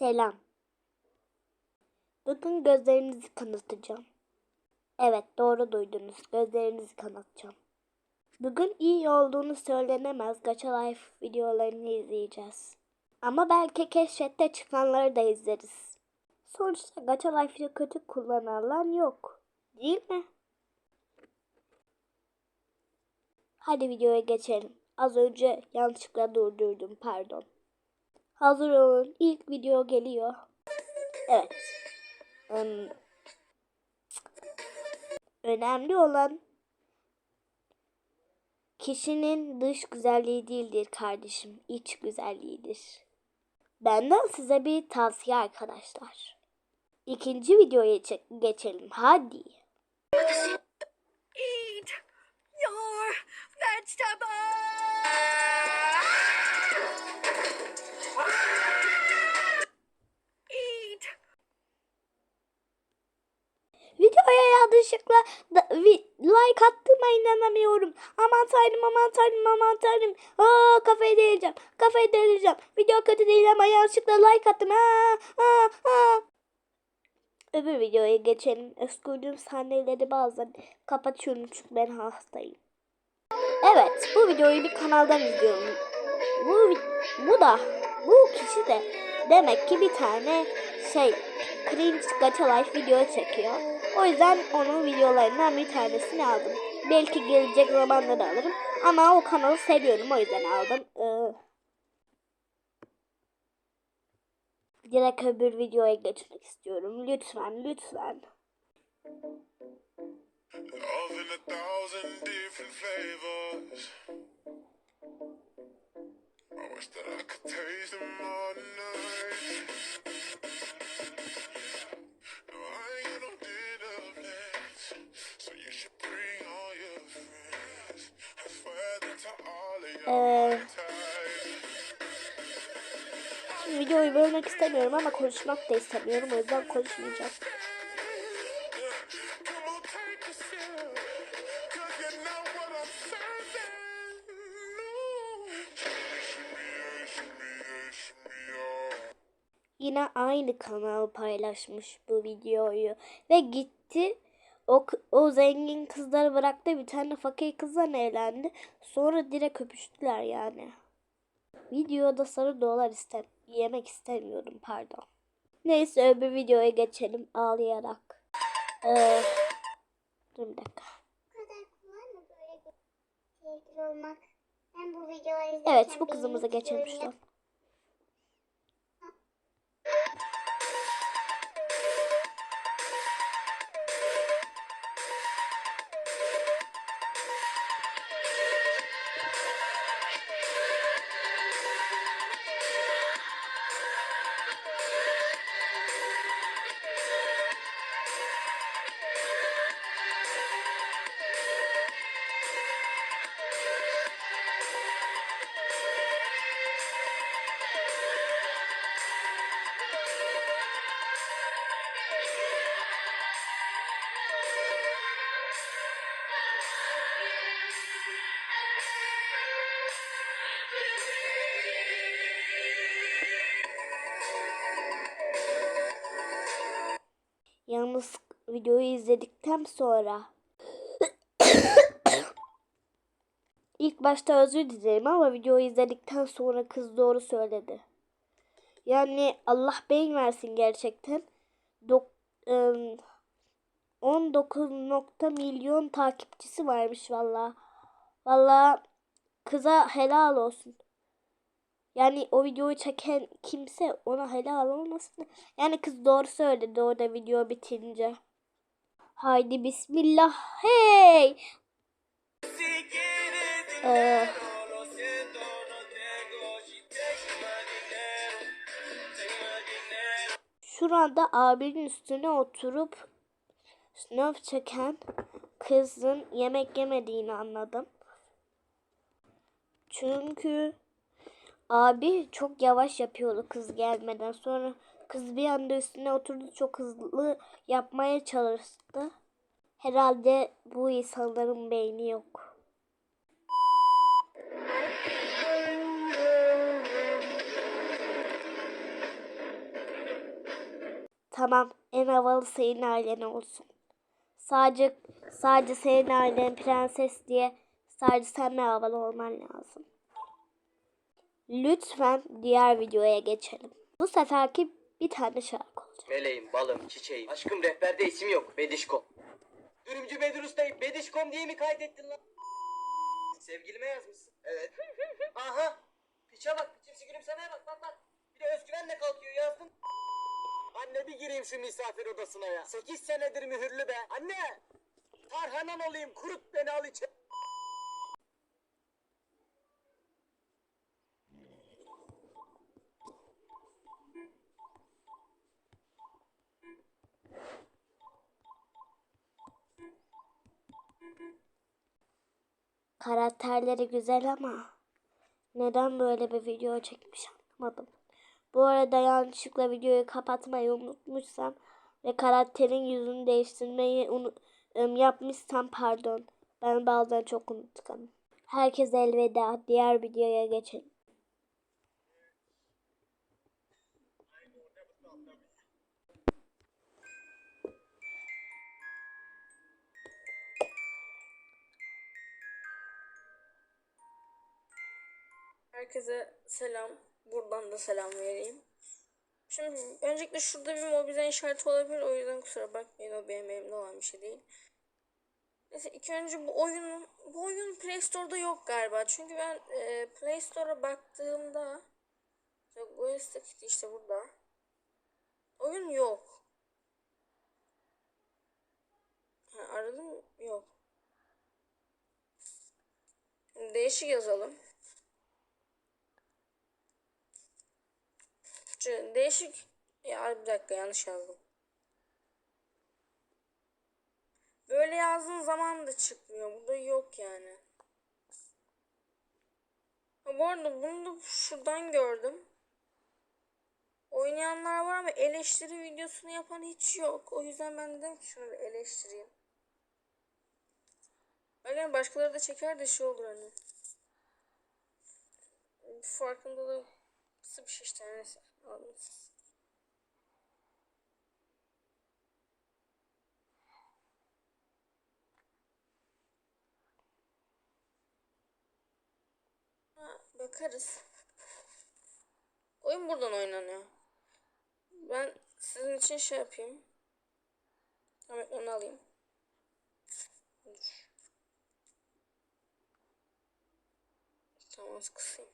Selam. Bugün gözlerinizi kanatacağım. Evet doğru duydunuz. Gözlerinizi kanatacağım. Bugün iyi olduğunu söylenemez Gacha Life videolarını izleyeceğiz. Ama belki keşfette çıkanları da izleriz. Sonuçta Gacha Life'ı kötü kullananlar yok. Değil mi? Hadi videoya geçelim. Az önce yanlışlıkla durdurdum pardon. Hazır olun. İlk video geliyor. Evet. Hmm. Önemli olan kişinin dış güzelliği değildir kardeşim. iç güzelliğidir. Benden size bir tavsiye arkadaşlar. İkinci videoya çe- geçelim. Hadi. Eat your vegetables! Videoya yanlışlıkla da, vi- like attığıma inanamıyorum. Aman tanrım aman tanrım aman tanrım. Aa, kafayı delireceğim. Kafayı delireceğim. Video kötü değil ama yanlışlıkla like attım. Aa, aa, aa. Öbür videoya geçelim. Özgürlüğüm sahneleri bazen kapatıyorum çünkü ben hastayım. Evet bu videoyu bir kanaldan izliyorum. Bu, bu da bu kişi de demek ki bir tane şey cringe gacha life video çekiyor. O yüzden onun videolarından bir tanesini aldım. Belki gelecek zamanlarda alırım. Ama o kanalı seviyorum o yüzden aldım. Ee, direkt öbür videoya geçmek istiyorum. Lütfen lütfen. I wish that I could taste them all tonight. Ee. Şimdi videoyu bölmek istemiyorum ama konuşmak da istemiyorum. O yüzden konuşmayacağım. Yine aynı kanal paylaşmış bu videoyu ve gitti o, o zengin kızları bıraktı bir tane fakir kızla evlendi sonra direkt öpüştüler yani. Videoda sarı dolar istem yemek istemiyordum pardon. Neyse öbür videoya geçelim ağlayarak. Ee, dur bir dakika. İzlerken Evet bu kızımıza geçelim videolarımı- şuradan. Yalnız videoyu izledikten sonra ilk başta özür dilerim ama videoyu izledikten sonra kız doğru söyledi. Yani Allah beyin versin gerçekten. Dok ım, 19 nokta milyon takipçisi varmış valla. Valla kıza helal olsun. Yani o videoyu çeken kimse ona helal olmasın. Yani kız doğru söyledi orada video bitince. Haydi bismillah. Hey! Ee, şurada abinin üstüne oturup sınav çeken kızın yemek yemediğini anladım. Çünkü Abi çok yavaş yapıyordu kız gelmeden. Sonra kız bir anda üstüne oturdu çok hızlı yapmaya çalıştı. Herhalde bu insanların beyni yok. Tamam en havalı senin ailen olsun. Sadece sadece senin ailen prenses diye sadece sen havalı olman lazım. Lütfen diğer videoya geçelim. Bu seferki bir tane şarkı olacak. Meleğim, balım, çiçeğim. Aşkım rehberde isim yok. Bedişkom. Dürümcü Bedir Usta'yı Bedişkom diye mi kaydettin lan? Sevgilime yazmışsın. Evet. Aha. Piçe bak. Piçimsi gülümsemeye bak. Bak bak. Bir de özgüvenle kalkıyor yazdım. Anne bir gireyim şu misafir odasına ya. Sekiz senedir mühürlü be. Anne. Tarhanan olayım. Kurut beni al içeri. Karakterleri güzel ama neden böyle bir video çekmiş anlamadım. Bu arada yanlışlıkla videoyu kapatmayı unutmuşsam ve karakterin yüzünü değiştirmeyi yapmışsam pardon. Ben bazen çok unutkanım. Herkese elveda. Diğer videoya geçelim. Herkese selam. Buradan da selam vereyim. Şimdi öncelikle şurada bir mobilden işareti olabilir. O yüzden kusura bakmayın. O benim elimde olan bir şey değil. Neyse ilk önce bu oyunun bu oyun Play Store'da yok galiba. Çünkü ben e, Play Store'a baktığımda işte işte burada. Oyun yok. Ha, aradım yok. Değişik yazalım. Şu Değişik. Ya bir dakika yanlış yazdım. Böyle yazdığın zaman da çıkmıyor. Burada yok yani. Ha, bu arada bunu da şuradan gördüm. Oynayanlar var ama eleştiri videosunu yapan hiç yok. O yüzden ben dedim ki şunu bir eleştireyim. Belki başkaları da çeker de şey olur hani. Farkındalığı kısa bir şey işte neyse. Anladım. Ha, bakarız. Oyun buradan oynanıyor. Ben sizin için şey yapayım. Tamam onu alayım. Tamam kısayım.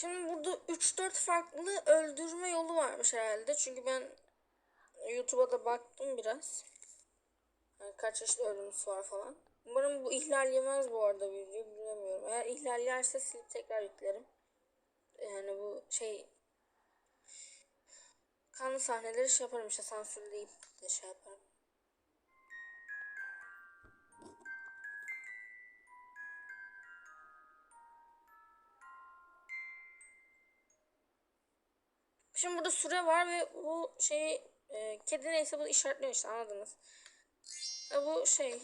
Şimdi burada 3-4 farklı öldürme yolu varmış herhalde. Çünkü ben YouTube'a da baktım biraz. Yani kaç çeşit ölümüs var falan. Umarım bu ihlal yemez bu arada video bilemiyorum. Eğer ihlal yerse silip tekrar yüklerim. Yani bu şey kanlı sahneleri şey yaparım işte sansürleyip de şey yaparım. Şimdi burada süre var ve bu şeyi e, kedi neyse bunu işaretliyor işte anladınız. E, bu şey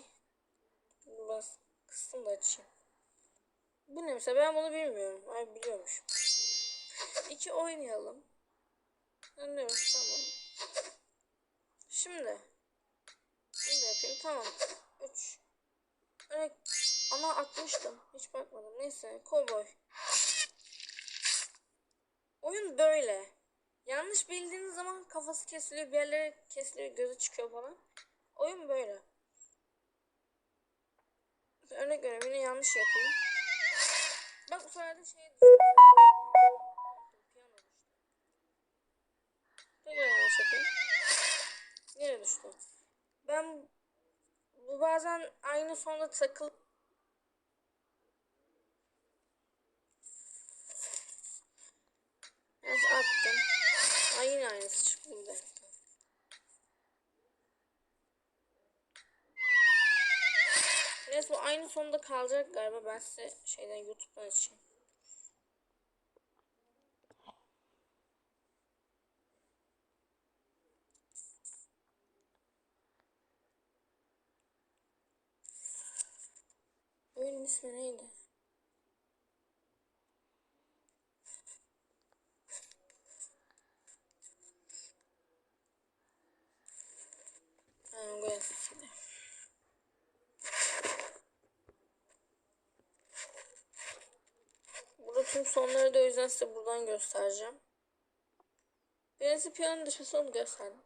bas kıstım da açayım. Bu ne mesela ben bunu bilmiyorum. Ay biliyormuş. İki oynayalım. Anlıyoruz tamam. Şimdi. Şimdi yapayım tamam. Üç. Evet. Ama atmıştım. Hiç bakmadım. Neyse. Cowboy. Oyun böyle. Yanlış bildiğiniz zaman kafası kesiliyor, bir yerlere kesiliyor, gözü çıkıyor falan. Oyun böyle. Örnek yine yanlış yapayım. Bak bu sefer de şey düştü. Piyano düştü. Tekrar yanlış yapayım. Yine düştü. Ben bu bazen aynı sonda takıl Neyse attım. Ay yine Neyse bu aynı sonunda kalacak galiba. Ben size şeyden YouTube'dan açayım. Oyunun ismi neydi? Tüm sonları da o yüzden size buradan göstereceğim. Birincisi piyanonun dışarısı onu gösterdim.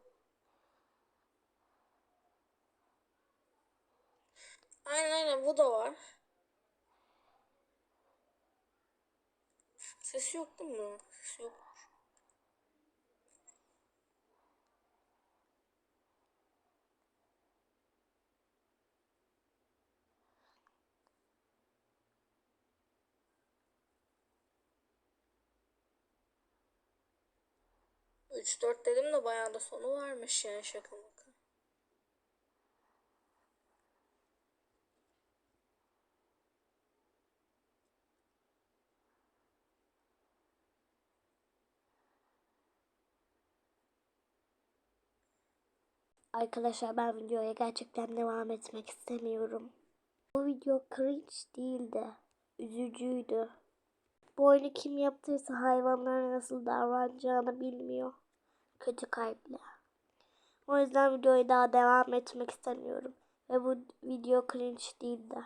Aynen aynen bu da var. Sesi yok değil mi? Sesi yok. Üç dört dedim de bayağı da sonu varmış yani şaka maka. Arkadaşlar ben videoya gerçekten devam etmek istemiyorum. Bu video cringe değildi. Üzücüydü. Bu oyunu kim yaptıysa hayvanlara nasıl davranacağını bilmiyor. Kötü kalpli. O yüzden videoya daha devam etmek istemiyorum. Ve bu video cringe değildi.